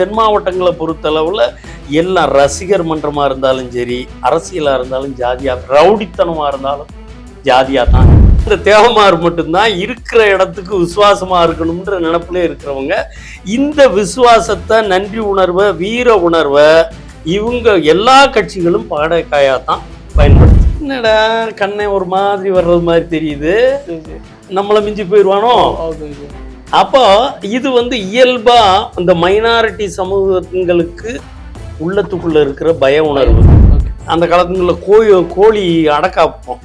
தென் மாவட்டங்களை பொறுத்தளவில் எல்லாம் ரசிகர் மன்றமாக இருந்தாலும் சரி அரசியலாக இருந்தாலும் ஜாதியா ரவுடித்தனமாக இருந்தாலும் ஜாதியாக தான். இந்த தேவமார் மட்டும்தான் இருக்கிற இடத்துக்கு விசுவாசமாக இருக்கணுன்ற நினப்பிலே இருக்கிறவங்க இந்த விசுவாசத்தை நன்றி உணர்வை வீர உணர்வை இவங்க எல்லா கட்சிகளும் பாடக்காயாக தான் பயன்படுத்து என்னடா கண்ணை ஒரு மாதிரி வர்றது மாதிரி தெரியுது. நம்மளை மிஞ்சி போயிடுவானோ அப்போ இது வந்து இயல்பா இந்த மைனாரிட்டி சமூகங்களுக்கு உள்ளத்துக்குள்ள இருக்கிற பய உணர்வு. அந்த காலத்துங்களில் கோழி கோழி அடக்காப்போம்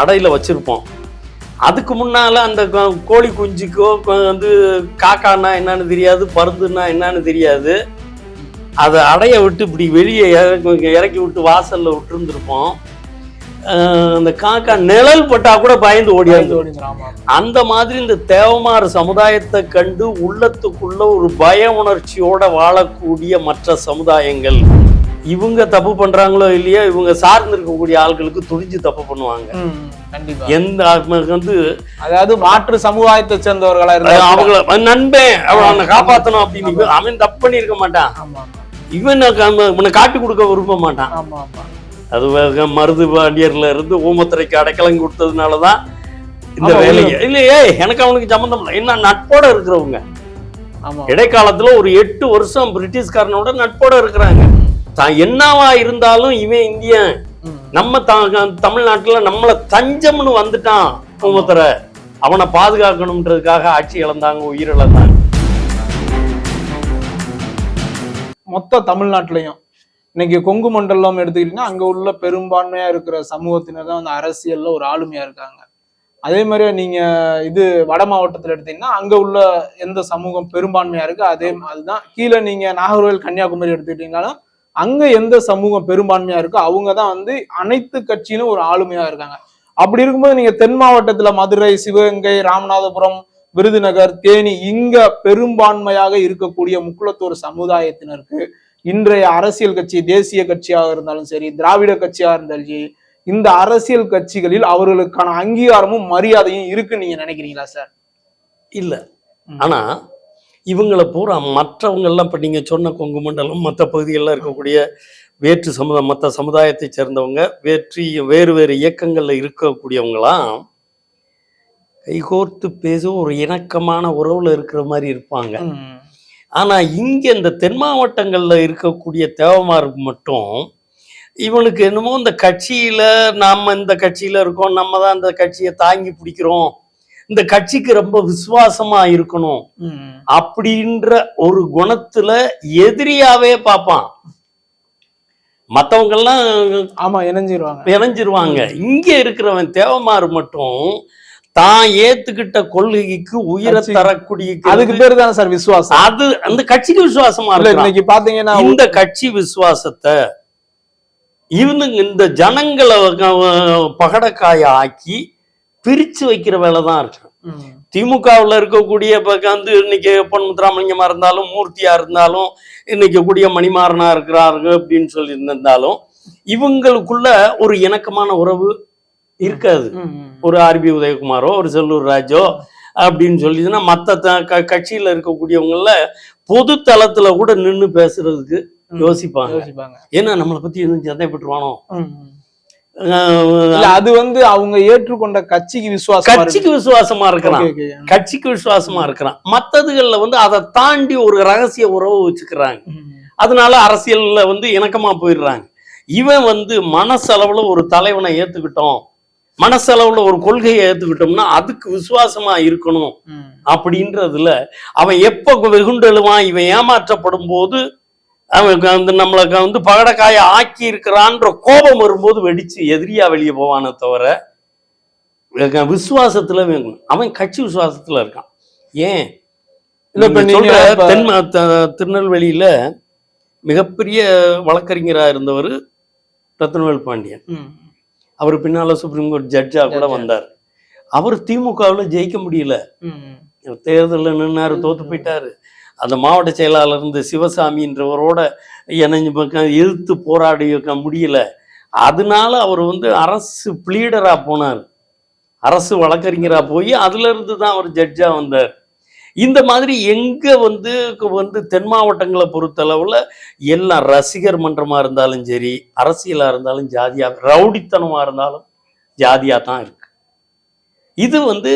அடையில வச்சிருப்போம். அதுக்கு முன்னால அந்த கோழி குஞ்சுக்கோ வந்து காக்கான்னா என்னன்னு தெரியாது பருந்துன்னா என்னன்னு தெரியாது. அதை அடைய விட்டு இப்படி வெளியே இறக்கி இறக்கி விட்டு வாசல்ல விட்டுருந்துருப்போம். அந்த காக்கா நிழல் பட்டா கூட பயந்து ஓடியாந்து அந்த மாதிரி இந்த தேவமார் சமுதாயத்தை கண்டு உள்ளத்துக்குள்ள ஒரு பய உணர்ச்சியோட வாழக்கூடிய மற்ற சமுதாயங்கள் இவங்க தப்பு பண்றாங்களோ இல்லையோ இவங்க சார்ந்து இருக்கக்கூடிய ஆட்களுக்கு துணிஞ்சு தப்பு பண்ணுவாங்க. எந்த வந்து அதாவது மாற்று சமுதாயத்தை சேர்ந்தவர்களா இருந்தா அவங்கள நண்பன் அவன் காப்பாத்தணும் அப்படின்னு அவன் தப்பு பண்ணியிருக்க மாட்டான். ஆமா இவன் காட்டி கொடுக்க விரும்ப மாட்டான். ஆமா ஆமா. அது மருது பாண்டியர்ல இருந்து ஊமத்துறைக்கு அடைக்கலம் கொடுத்ததுனாலதான் இந்த ஆமா, வேலையை இல்லையே எனக்கு அவனுக்கு சம்மந்தம் இல்லை. என்ன நட்போட இருக்கிறவங்க. இடைக்காலத்துல ஒரு எட்டு வருஷம் பிரிட்டிஷ்காரனோட நட்போட இருக்கிறாங்க. தான் என்னவா இருந்தாலும் இவன் இந்தியன். நம்ம தமிழ்நாட்டுல நம்மள தஞ்சம்னு வந்துட்டான் ஊமத்துறை அவனை பாதுகாக்கணும்ன்றதுக்காக ஆட்சி இழந்தாங்க உயிர் இழந்தாங்க. மொத்த தமிழ்நாட்டிலையும். இன்னைக்கு கொங்கு மண்டலம் எடுத்துக்கிட்டீங்கன்னா அங்க உள்ள பெரும்பான்மையா இருக்கிற சமூகத்தினர் தான் வந்து அரசியல்ல ஒரு ஆளுமையா இருக்காங்க. அதே மாதிரியே நீங்க இது வட மாவட்டத்துல எடுத்தீங்கன்னா அங்க உள்ள எந்த சமூகம் பெரும்பான்மையா இருக்கு அதே அதுதான் கீழே நீங்க நாகர்கோவில் கன்னியாகுமரி எடுத்துக்கிட்டீங்கனாலும் அங்க எந்த சமூகம் பெரும்பான்மையா இருக்கோ அவங்க தான் வந்து அனைத்து கட்சியிலும் ஒரு ஆளுமையா இருக்காங்க. அப்படி இருக்கும்போது நீங்க தென் மாவட்டத்துல மதுரை சிவகங்கை ராமநாதபுரம் விருதுநகர் தேனி இங்க பெரும்பான்மையாக இருக்கக்கூடிய முக்குளத்தோர் சமுதாயத்தினருக்கு இன்றைய அரசியல் கட்சி தேசிய கட்சியாக இருந்தாலும் சரி திராவிட கட்சியாக இருந்தாலும் சரி இந்த அரசியல் கட்சிகளில் அவர்களுக்கான அங்கீகாரமும் மரியாதையும் இருக்குன்னு நீங்க நினைக்கிறீங்களா சார்? இல்ல. ஆனா இவங்களை பூரா மற்றவங்க எல்லாம் இப்ப நீங்க சொன்ன கொங்கு மண்டலம் மற்ற பகுதிகளில் இருக்கக்கூடிய வேற்று சமுதாய மற்ற சமுதாயத்தை சேர்ந்தவங்க வேற்று வேறு வேறு இயக்கங்கள்ல இருக்கக்கூடியவங்களாம் கைகோர்த்து பேச ஒரு இணக்கமான உறவுல இருக்கிற மாதிரி இருப்பாங்க. ம். ஆனா இங்க இந்த தென் மாவட்டங்கள்ல இருக்கக்கூடிய தேவமாருக்கு மட்டும் இவனுக்கு என்னமோ இந்த கட்சியில நாம இந்த கட்சியில இருக்கோம் நம்ம தான் இந்த கட்சியை தாங்கி பிடிக்கிறோம் இந்த கட்சிக்கு ரொம்ப விசுவாசமா இருக்கணும். அப்படின்ற ஒரு குணத்துல எதிரியாவே பார்ப்பான் மத்தவங்க எல்லாம் ஆமா இணைஞ்சிருவாங்க இணைஞ்சிருவாங்க இங்க இருக்கிறவன் தேவமாறு மட்டும் தான் ஏத்துக்கிட்ட கொள்கைக்கு உயிரை தரக்கூடிய அதுக்கு பேரு தானே சார் விசுவாசம்? அது அந்த கட்சிக்கு விசுவாசமா இருக்கு இன்னைக்கு பாத்தீங்கன்னா இந்த கட்சி விசுவாசத்தை இவனுங்க இந்த ஜனங்களை பகடக்காய ஆக்கி பிரிச்சு வைக்கிற வேலை தான் இருக்கு. திமுகவில் இருக்கக்கூடிய வந்து இன்னைக்கு பொன் முத்துராமலிங்கமா இருந்தாலும் மூர்த்தியா இருந்தாலும் இன்னைக்கு கூடிய மணிமாறனா இருக்கிறாருங்க அப்படின்னு சொல்லி இருந்தாலும் இவங்களுக்குள்ள ஒரு இணக்கமான உறவு இருக்காது. ஒரு ஆர்பி உதயகுமாரோ ஒரு செல்லூர் ராஜோ அப்படின்னு சொல்லிதுன்னா மற்ற கட்சியில இருக்கக்கூடியவங்கள பொது தளத்துல கூட நின்று பேசுறதுக்கு. யோசிப்பாங்க. ஏன்னா நம்மளை பத்தி எதுவும் சந்தேகப்பட்டுருவானோ? அது வந்து அவங்க ஏற்றுக்கொண்ட கட்சிக்கு விசுவாசம் கட்சிக்கு விசுவாசமா இருக்கிறான் கட்சிக்கு விசுவாசமா இருக்கிறான் மத்ததுகள்ல வந்து அதை தாண்டி ஒரு ரகசிய உறவு வச்சுக்கிறாங்க. அதனால அரசியல்ல வந்து இணக்கமா போயிடுறாங்க. இவன் வந்து மனசளவுல ஒரு தலைவனை ஏத்துக்கிட்டோம். மனசளவுல ஒரு கொள்கையை ஏத்துக்கிட்டோம்னா அதுக்கு விசுவாசமா இருக்கணும் அப்படின்றதுல அவன் எப்ப வெகுண்டெழுவான் இவன் ஏமாற்றப்படும் போது அவன் வந்து நம்மளை வந்து பகடக்காய ஆக்கி இருக்கிறான்ற கோபம் வரும்போது வெடிச்சு எதிரியா வெளியே போவானே தவிர விசுவாசத்துல வேணும். அவன் கட்சி விசுவாசத்துல இருக்கான். ஏன்? தென் திருநெல்வேலியில மிகப்பெரிய வழக்கறிஞரா இருந்தவர் ரத்னவேல் பாண்டியன். அவர் பின்னால சுப்ரீம் கோர்ட் ஜட்ஜா கூட. வந்தார். அவர் திமுகவில் ஜெயிக்க முடியல. தேர்தலில் நின்னாரு தோத்து போயிட்டாரு. அந்த மாவட்ட செயலாளர் இருந்த சிவசாமின்றவரோட இணைஞ்சு பக்கம் எதிர்த்து போராடி வைக்க முடியல. அதனால அவர் வந்து அரசு பிளீடரா போனார். அரசு வழக்கறிஞரா போய் அதுல இருந்து தான் அவர் ஜட்ஜா வந்தார். இந்த மாதிரி எங்க வந்து வந்து தென் மாவட்டங்களை பொறுத்தளவுல எல்லாம் ரசிகர் மன்றமா இருந்தாலும் சரி அரசியலா இருந்தாலும் ஜாதியா ரவுடித்தனமா இருந்தாலும் ஜாதியா தான் இருக்கு. இது வந்து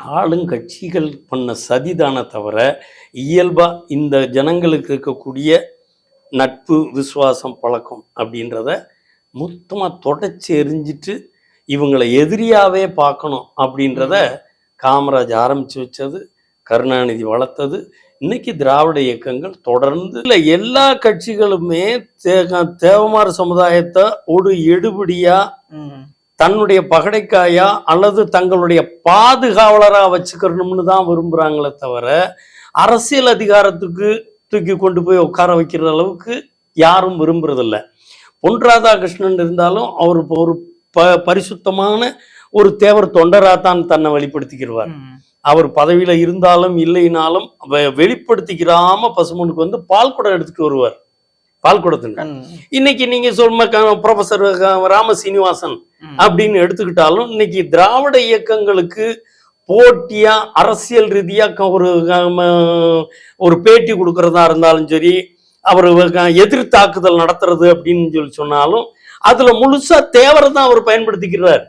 ஆளுங்கட்சிகள் பண்ண சதிதானே தவிர இயல்பா இந்த ஜனங்களுக்கு இருக்கக்கூடிய நட்பு விசுவாசம் பழக்கம் அப்படின்றத மொத்தமா தொடச்சி எரிஞ்சிட்டு இவங்களை எதிரியாவே பார்க்கணும் அப்படின்றத காமராஜ் ஆரம்பிச்சு வச்சது. கருணாநிதி வளர்த்தது இன்னைக்கு திராவிட இயக்கங்கள் தொடர்ந்து இல்லை எல்லா கட்சிகளுமே தே- தேவமார் சமுதாயத்தை ஒரு எடுபடியா. தன்னுடைய பகடைக்காயா அல்லது தங்களுடைய பாதுகாவலரா வச்சுக்கணும்னு தான் விரும்புறாங்களே தவிர அரசியல் அதிகாரத்துக்கு தூக்கி கொண்டு போய் உட்கார வைக்கிற அளவுக்கு யாரும் விரும்புறதில்ல பொன் ராதாகிருஷ்ணன் இருந்தாலும் அவர் இப்போ ஒரு ப பரிசுத்தமான ஒரு தேவர் தொண்டரா தான் தன்னை வெளிப்படுத்திக்கிறவார் ம். அவர் பதவியில இருந்தாலும் இல்லைனாலும் வெளிப்படுத்திக்கிறாம பசுமனுக்கு வந்து பால் குடம் எடுத்துட்டு வருவார் பால் குடத்தின் கண். இன்னைக்கு நீங்க சொல்ல ப்ரொஃபசர் ராம சீனிவாசன். அப்படின்னு எடுத்துக்கிட்டாலும் இன்னைக்கு திராவிட இயக்கங்களுக்கு போட்டியா அரசியல் ரீதியா ஒரு ஒரு பேட்டி கொடுக்கறதா இருந்தாலும் சரி அவர் எதிர் தாக்குதல் நடத்துறது அப்படின்னு சொல்லி சொன்னாலும் அதுல முழுசா தேவரை தான் அவர் பயன்படுத்திக்கிறார்.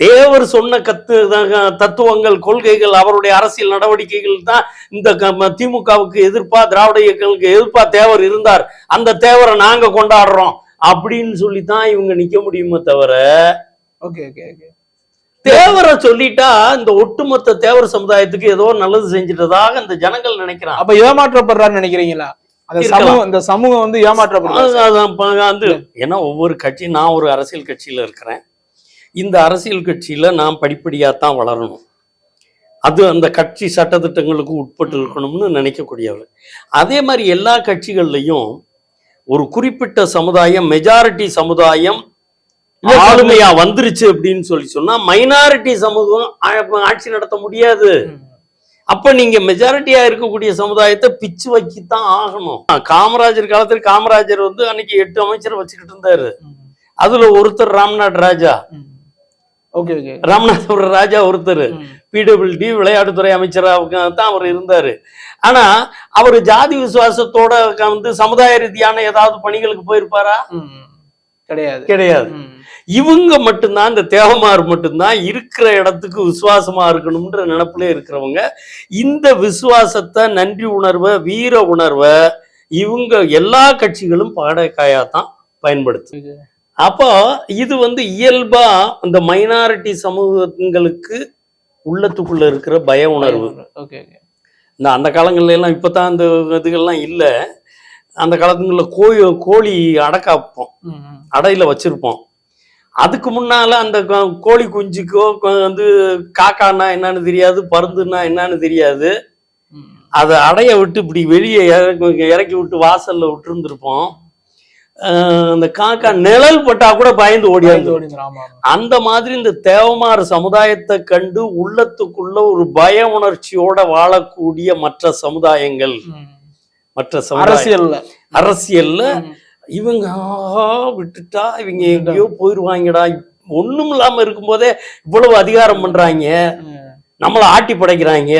தேவர் சொன்ன கத்து தத்துவங்கள் கொள்கைகள் அவருடைய அரசியல் நடவடிக்கைகள் தான் இந்த திமுகவுக்கு எதிர்ப்பா திராவிட இயக்கங்களுக்கு எதிர்ப்பா தேவர் இருந்தார். அந்த தேவரை நாங்க கொண்டாடுறோம். அப்படின்னு சொல்லி தான் இவங்க நிக்க முடியுமே தவிர ஓகே ஓகே ஓகே. தேவரை சொல்லிட்டா இந்த ஒட்டுமொத்த தேவர் சமுதாயத்துக்கு ஏதோ நல்லது செஞ்சிட்டதாக இந்த ஜனங்கள் நினைக்கிறாங்க. அப்ப ஏமாற்றப்படுறான்னு நினைக்கிறீங்களா? அந்த. சமூகம் இந்த சமூகம் வந்து வந்து ஏன்னா ஒவ்வொரு கட்சி நான் ஒரு அரசியல் கட்சியில இருக்கிறேன். இந்த அரசியல் கட்சியில நான் படிப்படியா தான் வளரணும். அது அந்த கட்சி சட்டத்திட்டங்களுக்கு உட்பட்டு இருக்கணும்னு நினைக்கக்கூடியவர் அதே மாதிரி எல்லா கட்சிகள்லையும் ஒரு குறிப்பிட்ட சமுதாயம் மெஜாரிட்டி சமுதாயம் ஆளுமையா வந்துருச்சு அப்படின்னு சொல்லி சொன்னா மைனாரிட்டி சமூகம் ஆட்சி நடத்த முடியாது. அப்ப நீங்க மெஜாரிட்டியா இருக்கக்கூடிய சமுதாயத்தை பிச்சு வைக்கத்தான் ஆகணும். காமராஜர் காலத்துல காமராஜர் வந்து அன்னைக்கு எட்டு அமைச்சர் வச்சுக்கிட்டு இருந்தாரு. அதுல ஒருத்தர் ராம்நாத் ராஜா. ராமநாதபுரம் ராஜா ஒருத்தர். பிடபிள்யூடி விளையாட்டுத்துறை அமைச்சராக தான் அவர் இருந்தாரு. ஆனா அவர் ஜாதி விசுவாசத்தோட வந்து சமுதாய ரீதியான ஏதாவது பணிகளுக்கு போயிருப்பாரா. கிடையாது. கிடையாது. இவங்க மட்டும்தான் இந்த தேவமார் மட்டும்தான் இருக்கிற இடத்துக்கு விசுவாசமா இருக்கணும்ன்ற நினப்புல இருக்கிறவங்க. இந்த விசுவாசத்தை நன்றி உணர்வை வீர உணர்வை இவங்க எல்லா கட்சிகளும் பாடக்காயா தான் பயன்படுத்து அப்போ இது வந்து இயல்பா இந்த மைனாரிட்டி சமூகங்களுக்கு உள்ளத்துக்குள்ள இருக்கிற பய உணர்வு. ஓகே ஓகே இந்த அந்த காலங்கள்ல எல்லாம் இப்பதான் இந்த இதுகள்லாம் இல்லை. அந்த காலத்துங்களில் கோழி கோழி அடக்கா வைப்போம் ம். ம். அடையில வச்சிருப்போம். அதுக்கு முன்னால அந்த கோழி குஞ்சுக்கோ வந்து காக்கான்னா என்னன்னு தெரியாது பருந்துன்னா என்னன்னு தெரியாது. அதை அடைய விட்டு இப்படி வெளியே இறக்கி விட்டு வாசல்ல விட்டுருந்துருப்போம். அந்த காக்கா நிழல் பட்டா கூட பயந்து ஆமா. அந்த மாதிரி இந்த தேவமார் சமுதாயத்தை கண்டு உள்ளத்துக்குள்ள ஒரு பய உணர்ச்சியோட வாழக்கூடிய மற்ற சமுதாயங்கள். மற்ற அரசியல்ல அரசியல்ல. இவங்க விட்டுட்டா இவங்க எங்கேயோ போயிருவாங்கடா ஒண்ணும் இல்லாம இருக்கும்போதே இவ்வளவு அதிகாரம் பண்றாங்க. நம்மள ஆட்டி படைக்கிறாங்க.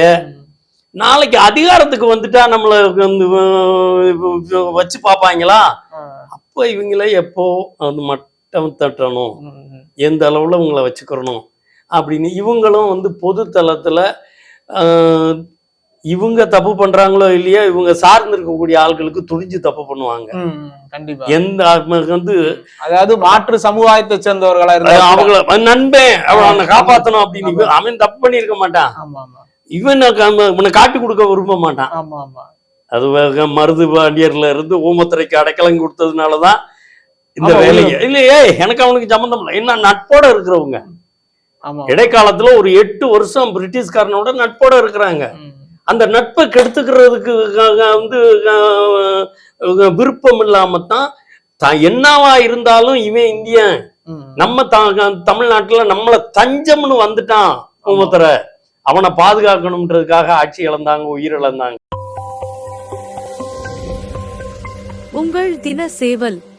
நாளைக்கு அதிகாரத்துக்கு வந்துட்டா நம்மள வச்சு பார்ப்பாங்களா ஆ. அப்ப இவங்கள எப்போ வந்து மட்டம் தட்டணும். எந்த அளவுல இவங்கள வச்சுக்கிறணும்? அப்படின்னு இவங்களும் வந்து பொது தளத்துல இவங்க தப்பு பண்றாங்களோ இல்லையோ இவங்க சார்ந்து இருக்கக்கூடிய ஆட்களுக்கு துணிஞ்சு தப்பு பண்ணுவாங்க. கண்டிப்பா. எந்த வந்து அதாவது மாற்று சமுதாயத்தை சேர்ந்தவர்களா இருந்தா அவங்கள நண்பன் அவனை காப்பாத்தணும் அப்படின்னு அவன் தப்பு பண்ணியிருக்க மாட்டான். இவன் இவனை காட்டி கொடுக்க விரும்ப மாட்டான். ஆமா ஆமா. அது மருது பாண்டியர்ல இருந்து ஊமத்துறைக்கு அடைக்கலம் கொடுத்ததுனாலதான் இந்த ஆமா, வேலையை இல்லையே எனக்கு அவனுக்கு சம்மந்தம் இல்லை. என்ன நட்போட இருக்கிறவங்க. இடைக்காலத்துல ஒரு எட்டு வருஷம் பிரிட்டிஷ்காரனோட நட்போட இருக்கிறாங்க. அந்த நட்பை கெடுத்துக்கிறதுக்கு வந்து விருப்பம் இல்லாம தான் தான் என்னவா இருந்தாலும் இவன் இந்தியன். நம்ம தமிழ்நாட்டுல நம்மள தஞ்சம்னு வந்துட்டான் ஊமத்துறை அவனை பாதுகாக்கணும்ன்றதுக்காக ஆட்சி இழந்தாங்க உயிர் இழந்தாங்க. உங்கள் தின சேவல்